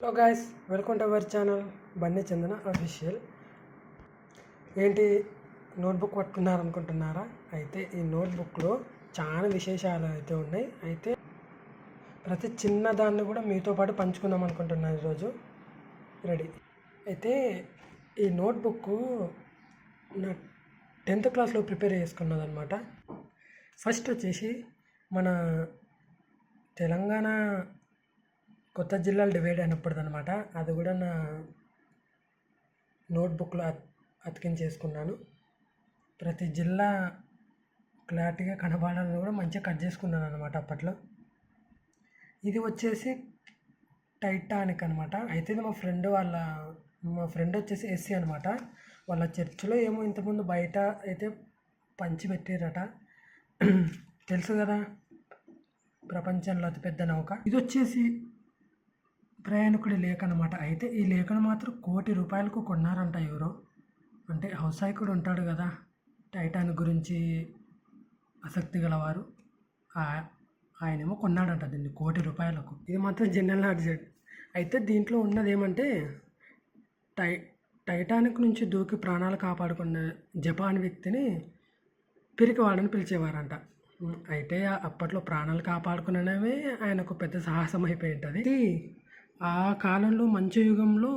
Hello guys welcome to our channel Bandi Chandana official ఏంటి notebook పట్టుకున్నారనుకుంటున్నారా? అయితే ఈ నోట్బుక్లో చాలా విశేషాలు అయితే ఉన్నాయి. అయితే ప్రతి చిన్న దాన్ని కూడా మీతో పాటు పంచుకుందాం అనుకుంటున్నాను ఈరోజు. రెడీ అయితే ఈ నోట్బుక్ నా టెన్త్ క్లాస్లో ప్రిపేర్ చేసుకున్నదనమాట ఫస్ట్ వచ్చేసి మన తెలంగాణ కొత్త జిల్లాలు డివైడ్ అయినప్పుడు అనమాట అది కూడా నా నోట్బుక్లో అతికించేసుకున్నాను. ప్రతి జిల్లా క్లారిటీగా కనబడాలని కూడా మంచిగా కట్ చేసుకున్నాను అనమాట అప్పట్లో. ఇది వచ్చేసి టైటానిక్ అనమాట అయితే ఇది మా ఫ్రెండ్ వాళ్ళ మా ఫ్రెండ్ వచ్చేసి ఎస్సీ అనమాట వాళ్ళ చర్చిలో ఏమో ఇంతకుముందు బయట అయితే పంచి పెట్టారట తెలుసు కదా? ప్రపంచంలో అతిపెద్ద నౌక. ఇది వచ్చేసి ప్రయాణికుడి లేఖ అనమాట అయితే ఈ లేఖను మాత్రం కోటి రూపాయలకు కొన్నారంట ఎవరో. అంటే హౌసాయికుడు ఉంటాడు కదా టైటాన్ గురించి ఆసక్తి గలవారు. ఆయనేమో కొన్నాడంట దీన్ని కోటి రూపాయలకు. ఇది మాత్రం జనరల్ నాలెడ్జ్. అయితే దీంట్లో ఉన్నది ఏమంటే టై టైటానిక్ నుంచి దూకి ప్రాణాలు కాపాడుకున్న జపాన్ వ్యక్తిని పిరికివాడని పిలిచేవారంట. అయితే అప్పట్లో ప్రాణాలు కాపాడుకునడమే ఆయనకు పెద్ద సాహసం అయిపోయి ఉంటుంది ఆ కాలంలో మంచు యుగంలో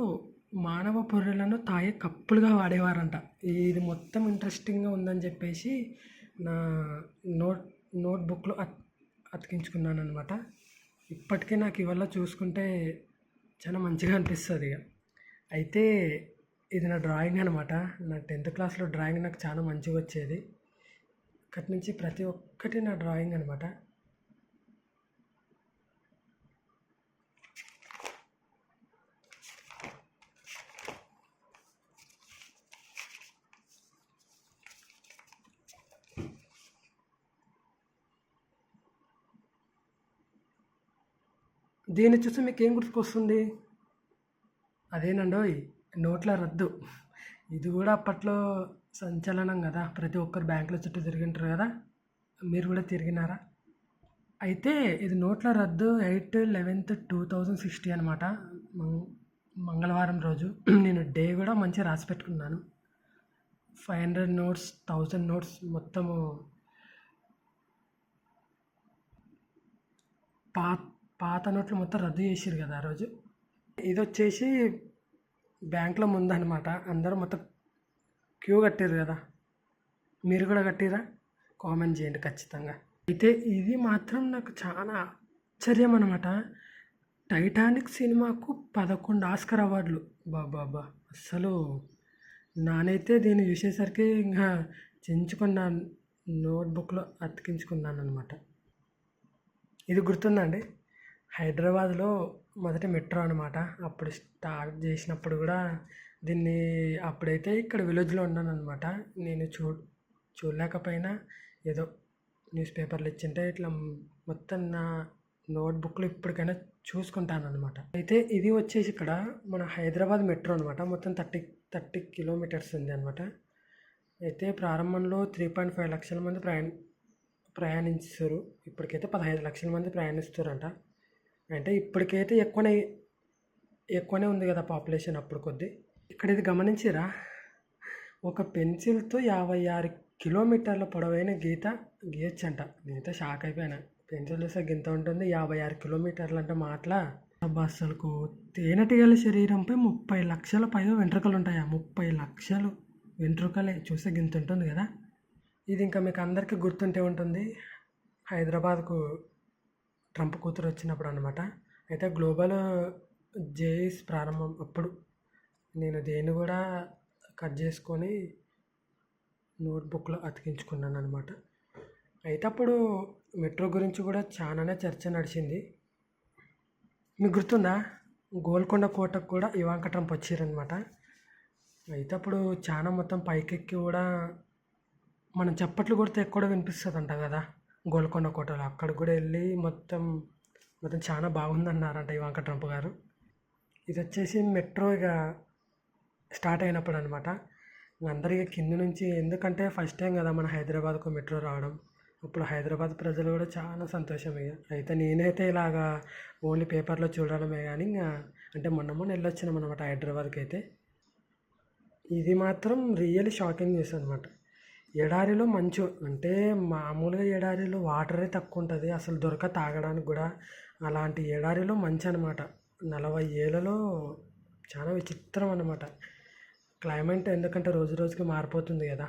మానవ పొర్రెలను తాగే కప్పులుగా వాడేవారంట. ఇది మొత్తం ఇంట్రెస్టింగ్గా ఉందని చెప్పేసి నా నోట్ నోట్బుక్లో అత్ అతికించుకున్నాను అనమాట ఇప్పటికే నాకు ఇవల్ల చూసుకుంటే చాలా మంచిగా అనిపిస్తుంది ఇక అయితే ఇది నా డ్రాయింగ్ అనమాట నా టెన్త్ క్లాస్లో డ్రాయింగ్ నాకు చాలా మంచిగా వచ్చేది. అక్కడి నుంచి ప్రతి ఒక్కటి నా డ్రాయింగ్ అనమాట దీన్ని చూసి మీకు ఏం గుర్తుకొస్తుంది? అదేనండోయ్ నోట్ల రద్దు. ఇది కూడా అప్పట్లో సంచలనం కదా. ప్రతి ఒక్కరు బ్యాంకుల చుట్టూ తిరిగింటారు కదా. మీరు కూడా తిరిగినారా? అయితే ఇది నోట్ల రద్దు eight eleventh two thousand sixty అనమాట. మంగళవారం రోజు. నేను డే కూడా మంచిగా రాసి పెట్టుకున్నాను. Five hundred notes thousand notes మొత్తము. పాత పాత నోట్లు మొత్తం రద్దు చేసారు కదా ఆ రోజు. ఇది వచ్చేసి బ్యాంక్లో ముందనమాట అందరూ మొత్తం క్యూ కట్టారు కదా. మీరు కూడా కట్టిరా? కామెంట్ చేయండి ఖచ్చితంగా. అయితే ఇది మాత్రం నాకు చాలా ఆశ్చర్యం అనమాట టైటానిక్ సినిమాకు పదకొండు ఆస్కర్ అవార్డులు. బాబా అసలు నానైతే దీన్ని చూసేసరికి ఇంకా చించుకున్న నోట్బుక్లో అతికించుకున్నాను అనమాట ఇది గుర్తుందండి హైదరాబాద్లో మొదటి మెట్రో అనమాట అప్పుడు స్టార్ట్ చేసినప్పుడు కూడా దీన్ని అప్పుడైతే ఇక్కడ విలేజ్లో ఉన్నాను అనమాట నేను చూ చూడలేకపోయినా ఏదో న్యూస్ పేపర్లు ఇచ్చింటే ఇట్లా మొత్తం నా నోట్బుక్లు ఇప్పటికైనా చూసుకుంటాను అనమాట అయితే ఇది వచ్చేసి ఇక్కడ మన హైదరాబాద్ మెట్రో అనమాట మొత్తం థర్టీ థర్టీ కిలోమీటర్స్ ఉంది అనమాట అయితే ప్రారంభంలో త్రీ పాయింట్ ఫైవ్ లక్షల మంది ప్రయాణ ప్రయాణిస్తారు ఇప్పటికైతే పదహైదు లక్షల మంది ప్రయాణిస్తారంట అంటే ఇప్పటికైతే ఎక్కువనే ఎక్కువనే ఉంది కదా పాపులేషన్ అప్పుడు కొద్ది. ఇక్కడ ఇది గమనించిరా? ఒక పెన్సిల్తో యాభై ఆరు కిలోమీటర్ల పొడవైన గీత గీయచ్చంట. నేనైతే షాక్ అయిపోయినా. పెన్సిల్ చూస్తే గింత ఉంటుంది యాభై ఆరు కిలోమీటర్లు అంటే మాటల. అసలుకు తేనెటీగల శరీరంపై ముప్పై లక్షల పైగా వెంట్రుకలు ఉంటాయా? ముప్పై లక్షలు వెంట్రుకలే. చూస్తే గింత ఉంటుంది కదా? ఇది ఇంకా మీకు అందరికీ గుర్తుంటే ఉంటుంది. హైదరాబాద్కు ట్రంప్ కూతురు వచ్చినప్పుడు అనమాట అయితే గ్లోబల్ జేఈస్ ప్రారంభం అప్పుడు నేను దేన్ని కూడా కట్ చేసుకొని నోట్బుక్లో అతికించుకున్నాను అనమాట అయితే అప్పుడు మెట్రో గురించి కూడా చాలానే చర్చ నడిచింది. మీకు గుర్తుందా? గోల్కొండ కోటకు కూడా ఇవాంక ట్రంప్ వచ్చారనమాట అయితే అప్పుడు చాలా మొత్తం పైకెక్కి కూడా మనం చప్పట్లు కొడితే ఎక్కడో వినిపిస్తుంది అంట కదా. గోల్కొండ కోటలో. అక్కడికి కూడా వెళ్ళి మొత్తం మొత్తం చాలా బాగుందన్నారంట ఇవాంక ట్రంప్ గారు. ఇది వచ్చేసి మెట్రో ఇక స్టార్ట్ అయినప్పుడు అనమాట అందరికీ కింద నుంచి ఎందుకంటే ఫస్ట్ టైం కదా మన హైదరాబాద్కు మెట్రో రావడం. ఇప్పుడు హైదరాబాద్ ప్రజలు కూడా చాలా సంతోషం ఇక అయితే నేనైతే ఇలాగా ఓన్లీ పేపర్లో చూడడమే కానీ ఇంకా అంటే మొన్న మొన్న వెళ్ళొచ్చినాం అనమాట హైదరాబాద్కి అయితే ఇది మాత్రం రియల్లీ షాకింగ్ న్యూస్ అనమాట ఎడారిలో మంచు అంటే మామూలుగా ఎడారిలో వాటరే తక్కువ ఉంటుంది అసలు దొరక తాగడానికి కూడా అలాంటి ఎడారిలో మంచి అనమాట నలభై ఏళ్ళలో చాలా విచిత్రం అనమాట క్లైమేట్ ఎందుకంటే రోజు రోజుకి మారిపోతుంది కదా.